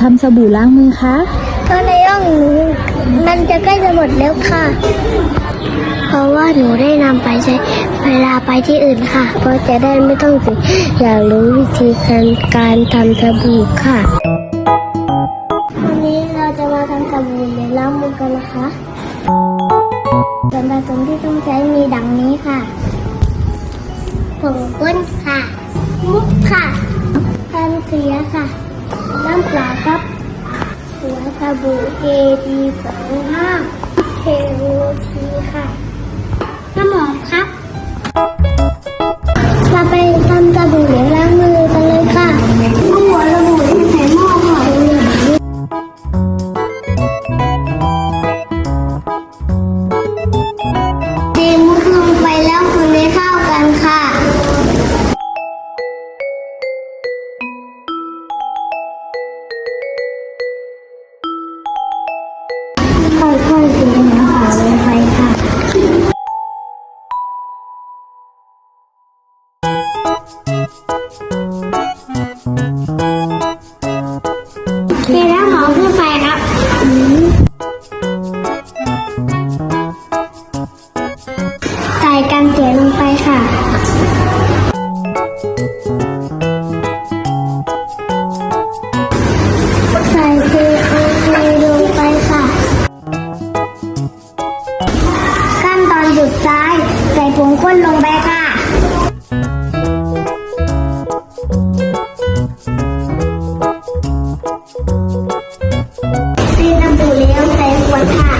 ทำสบู่ล้างมือคะเพราะในห้องหนูมันจะใกล้จะหมดแล้วค่ะ เพราะว่าหนูได้นำไปใช้เวลาไปที่อื่นค่ะ ก็จะได้ไม่ต้องเสียอยากรู้วิธีการการทำสบู่ค่ะ วันนี้เราจะมาทำสบู่หรือล้างมือกันนะคะส่วนผสมที่ต้องใช้มีดังนี้ค่ะผงก้นค่ะ มุกค่ะแป้งเสียค่ะน้ำ ปลาครับหัวสบู่ A D สองห้าเคอทีค่ะน้ำหอมครับ ค่อ ก้นลงไปค่ะซีน้ำปูเลี้ยงใส่ขวดค่ะ